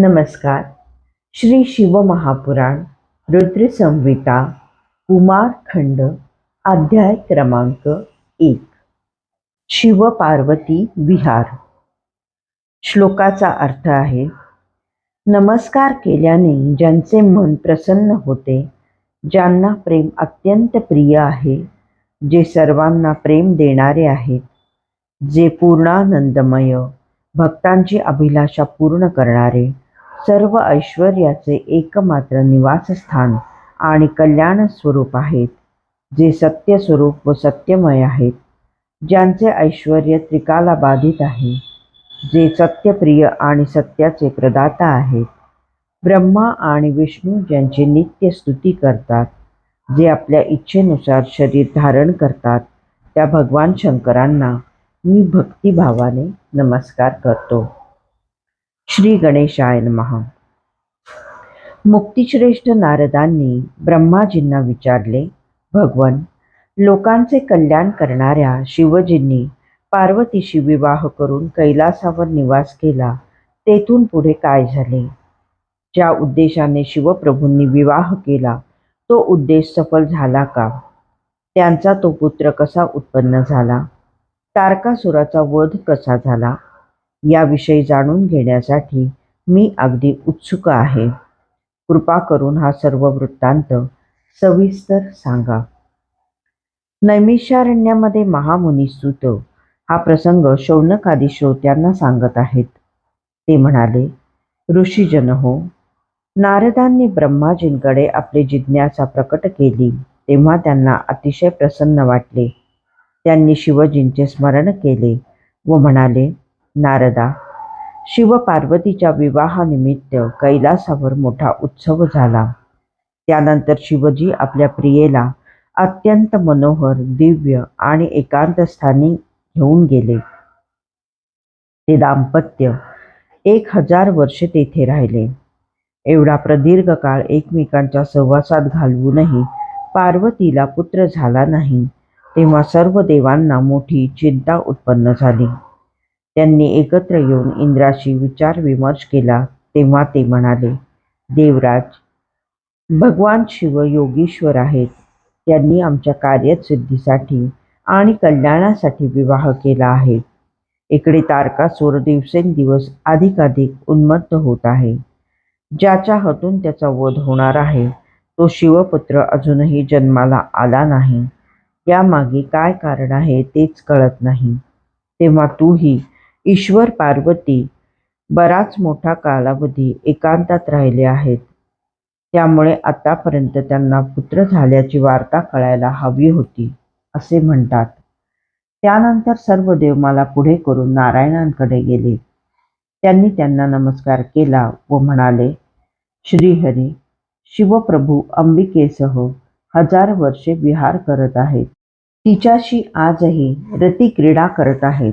नमस्कार. श्री शिवमहापुराण रुद्रसंहिता कुमारखंड अध्याय क्रमांक एक. शिवपार्वती विहार. श्लोकाचा अर्थ आहे नमस्कार केल्याने ज्यांचे मन प्रसन्न होते ज्यांना प्रेम अत्यंत प्रिय आहे जे सर्वांना प्रेम देणारे आहेत जे पूर्णानंदमय भक्तांची अभिलाषा पूर्ण करणारे सर्व ऐश्वर्याचे एकमात्र निवासस्थान आणि कल्याण स्वरूप आहेत जे सत्य स्वरूप व सत्यमय आहेत ज्यांचे ऐश्वर त्रिकाला बाधित आहे जे सत्यप्रिय आणि सत्याचे प्रदाता आहेत. ब्रह्मा आणि विष्णू ज्यांची नित्य स्तुती करतात जे आपल्या इच्छेनुसार शरीर धारण करतात त्या भगवान शंकरांना मी भक्तिभावाने नमस्कार करतो. श्री गणेशाय महा मुक्तिश्रेष्ठ नारदांनी ब्रह्माजींना विचारले भगवन लोकांचे कल्याण करणाऱ्या शिवजींनी पार्वतीशी विवाह करून कैलासावर निवास केला तेथून पुढे काय झाले? ज्या उद्देशाने शिवप्रभूंनी विवाह केला तो उद्देश सफल झाला का? त्यांचा तो पुत्र कसा उत्पन्न झाला? तारकासुराचा वध कसा झाला? याविषयी जाणून घेण्यासाठी मी अगदी उत्सुक आहे. कृपा करून हा सर्व वृत्तांत सविस्तर सांगा. नैमिषारण्यामध्ये महामुनी सुत हा प्रसंग शौनकादी श्रोत्यांना सांगत आहेत. ते म्हणाले ऋषीजन हो नारदांनी ब्रह्माजींकडे आपली जिज्ञासा प्रकट केली तेव्हा त्यांना अतिशय प्रसन्न वाटले. त्यांनी शिवजींचे स्मरण केले व म्हणाले नारदा शिव पार्वतीच्या विवाहानिमित्त कैलासावर मोठा उत्सव झाला. त्यानंतर शिवजी आपल्या प्रियेला अत्यंत मनोहर दिव्य आणि एकांत स्थानी घेऊन गेले. ते दाम्पत्य एक हजार वर्षे तेथे राहिले. एवढा प्रदीर्घ काळ एकमेकांच्या सहवासात घालवूनही पार्वतीला पुत्र झाला नाही तेव्हा सर्व देवांना मोठी चिंता उत्पन्न झाली. त्यांनी एकत्र येऊन इंद्राशी विचार विमर्श केला. तेव्हा ते म्हणाले देवराज भगवान शिव योगीश्वर आहेत. त्यांनी आमच्या कार्यसिद्धीसाठी आणि कल्याणासाठी विवाह केला आहे. इकडे तारकासूर दिवसेंदिवस अधिकाधिक उन्मत्त होत आहे. ज्याच्या हातून त्याचा वध होणार आहे तो शिवपुत्र अजूनही जन्माला आला नाही. यामागे काय कारण आहे तेच कळत नाही. तेव्हा तूही ईश्वर पार्वती बराच मोठा कालावधी एकांतात राहिले आहेत. त्यामुळे आतापर्यंत त्यांना पुत्र झाल्याची वार्ता कळायला हवी होती असे म्हणतात. त्यानंतर सर्व देव मला पुढे करून नारायणांकडे गेले. त्यांनी त्यांना नमस्कार केला व म्हणाले श्रीहरी शिवप्रभू अंबिकेसह हजार वर्षे विहार करत आहेत. तिच्याशी आजही रतिक्रीडा करत आहेत.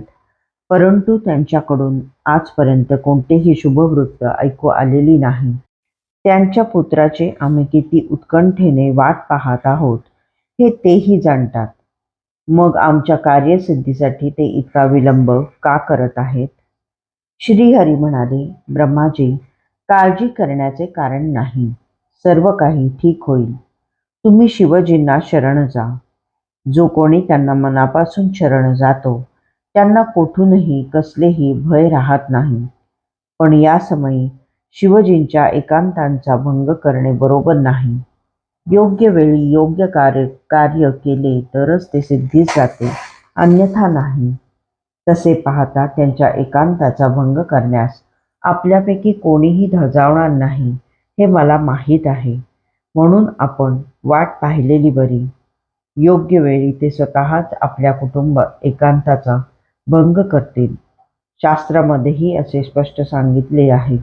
परंतु त्यांच्याकडून आजपर्यंत कोणतेही शुभवृत्त ऐकू आलेली नाही. त्यांच्या पुत्राचे आम्ही किती उत्कंठेने वाट पाहत आहोत हे तेही जाणतात. मग आमच्या कार्यसिद्धीसाठी ते इतका विलंब का करत आहेत? श्रीहरी म्हणाले ब्रह्माजी काळजी करण्याचे कारण नाही. सर्व काही ठीक होईल. तुम्ही शिवजींना शरण जा. जो कोणी त्यांना मनापासून शरण जातो त्यांना कोठूनही कसलेही भय राहत नाही. पण या समयी शिवजींच्या एकांतांचा भंग करणे बरोबर नाही. योग्य वेळी योग्य कार्य कार्य केले तरच ते सिद्धीस जाते अन्यथा नाही. तसे पाहता त्यांच्या एकांताचा भंग करण्यास आपल्यापैकी कोणीही धजावणार नाही हे मला माहीत आहे. म्हणून आपण वाट पाहिलेली बरी. योग्य वेळी ते स्वतःच आपल्या कुटुंब एकांताचा भंग करतील. शास्त्रामध्येही असे स्पष्ट सांगितले आहे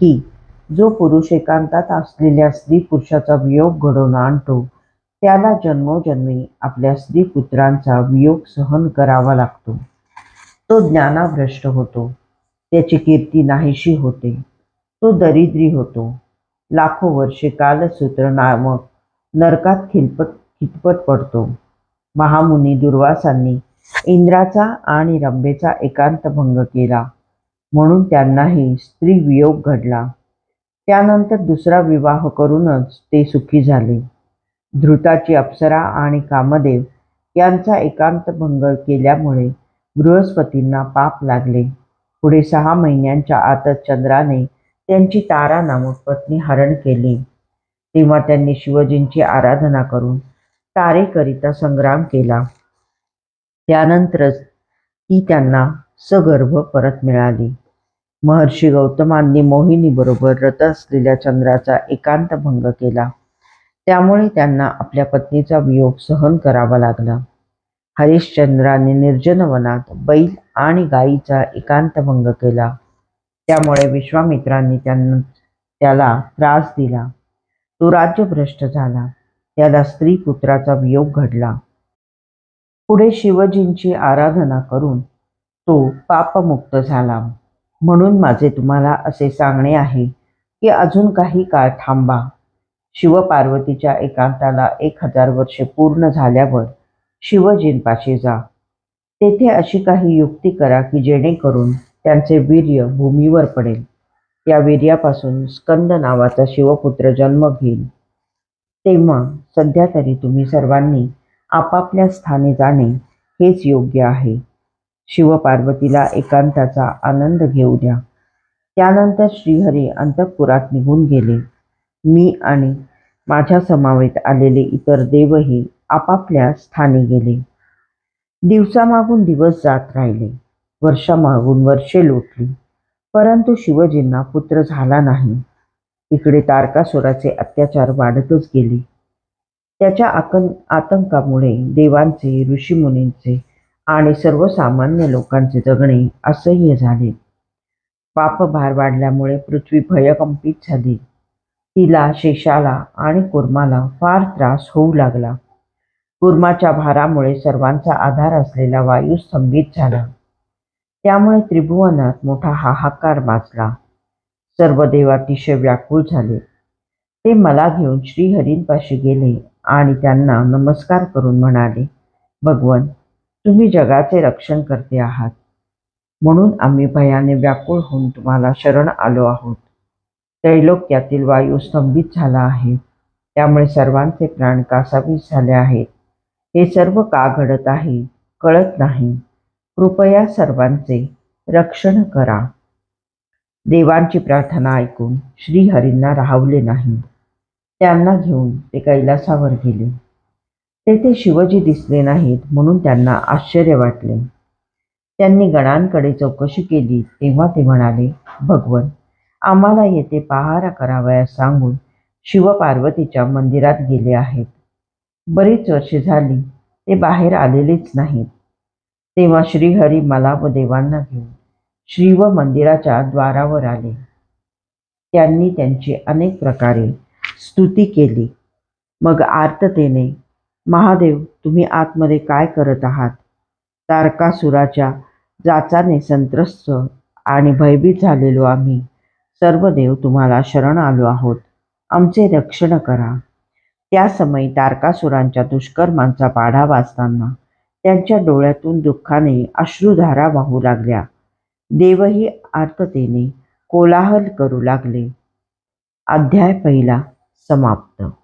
की जो पुरुष एकांतात असलेल्या स्त्री पुरुषाचा वियोग घडवून आणतो त्याला जन्मोजन्मी आपल्या स्त्री पुत्रांचा वियोग सहन करावा लागतो. तो ज्ञानाभ्रष्ट होतो. त्याची कीर्ती नाहीशी होते. तो दरिद्री होतो. लाखो वर्षे कालसूत्र नामक नरकात खिलपट खितपट पडतो. महामुनी दुर्वासांनी इंद्राचा आणि रंभेचा एकांत भंग केला. म्हणून त्यांनाही स्त्री वियोग घडला. त्यानंतर दुसरा विवाह करूनच ते सुखी झाले. धृताची अप्सरा आणि कामदेव यांचा एकांत भंग केल्यामुळे बृहस्पतींना पाप लागले. पुढे सहा महिन्यांच्या आतच चंद्राने त्यांची तारा नामक पत्नी हरण केली. तेव्हा त्यांनी शिवजींची आराधना करून तारेकरिता संग्राम केला. त्यानंतरच ती त्यांना सगर्भ परत मिळाली. महर्षी गौतमांनी मोहिनीबरोबर रथ रत असलेल्या चंद्राचा एकांत भंग केला. त्यामुळे त्यांना आपल्या पत्नीचा वियोग सहन करावा लागला. हरिश्चंद्राने निर्जन वनात बैल आणि गायीचा एकांत भंग केला. त्यामुळे विश्वामित्रांनी त्यांना त्याला त्रास दिला. तो राज्यभ्रष्ट झाला. त्याला स्त्री पुत्राचा वियोग घडला. पुढे शिवजींची आराधना करून तो पापमुक्त झाला. म्हणून माझे तुम्हाला असे सांगणे आहे की अजून काही काळ थांबा. शिवपार्वतीच्या एकांताला एक हजार वर्षे पूर्ण झाल्यावर शिवजींपाशी जा. तेथे अशी काही युक्ती करा की जेणेकरून त्यांचे वीर्य भूमीवर पडेल. त्या वीर्यापासून स्कंद नावाचा शिवपुत्र जन्म घेईल. तेव्हा सध्या तरी तुम्ही सर्वांनी आपापल्या स्थानी जाणे हेच योग्य आहे. शिवपार्वतीला एकांताचा आनंद घेऊ द्या. त्यानंतर श्रीहरी अंतःपुरात निघून गेले. मी आणि माझ्या समावेत आलेले इतर देवही आपापल्या स्थानी गेले. दिवसामागून दिवस जात राहिले. वर्षामागून वर्षे लोटली. परंतु शिवजींना पुत्र झाला नाही. इकडे तारकासुराचे अत्याचार वाढतच गेले. त्याच्या आकं आतंकामुळे देवांचे ऋषीमुनींचे आणि सर्वसामान्य लोकांचे जगणे असह्य झाले. पापभार वाढल्यामुळे पृथ्वी भयकंपित झाली. तिला शेषाला आणि कुर्माला फार त्रास होऊ लागला. कुर्माच्या भारामुळे सर्वांचा आधार असलेला वायू स्तंभित झाला. त्यामुळे त्रिभुवनात मोठा हाहाकार माजला. सर्व देव अतिशय व्याकुळ झाले. ते मला घेऊन श्रीहरींपाशी गेले. आणि त्यांना नमस्कार करून म्हणाले भगवन तुम्ही जगाचे रक्षण करते आहात. म्हणून आम्ही भयाने व्याकुळ होऊन तुम्हाला शरण आलो आहोत. त्रैलोक्यातील वायू स्तंभित झाला आहे. त्यामुळे सर्वांचे प्राण कासावीस झाले आहेत. हे सर्व का घडत आहे? कळत नाही. कृपया सर्वांचे रक्षण करा. देवांची प्रार्थना ऐकून श्रीहरींना राहवले नाही. त्यांना घेऊन ते कैलासावर गेले. तेथे शिवजी दिसले नाहीत म्हणून त्यांना आश्चर्य वाटले. त्यांनी गणांकडे चौकशी केली तेव्हा ते म्हणाले भगवन आम्हाला येथे पहारा करावयास सांगून शिवपार्वतीच्या मंदिरात गेले आहेत. बरीच वर्षे झाली ते बाहेर आलेलेच नाहीत. तेव्हा श्रीहरी मला व देवांना घेऊन शिव मंदिराच्या द्वारावर आले. त्यांनी त्यांची अनेक प्रकारे स्तुती केली. मग आर्ततेने महादेव तुम्ही आतमध्ये काय करत आहात? तारकासुराच्या जाचाने संत्रस्त आणि भयभीत झालेलो आम्ही. सर्व देव तुम्हाला शरण आलो आहोत. आमचे रक्षण करा. त्या समयी तारकासुरांच्या दुष्कर्मांचा पाढा वाचताना त्यांच्या डोळ्यातून दुःखाने अश्रुधारा वाहू लागल्या. देवही आर्ततेने कोलाहल करू लागले. अध्याय पहिला. समाप्त.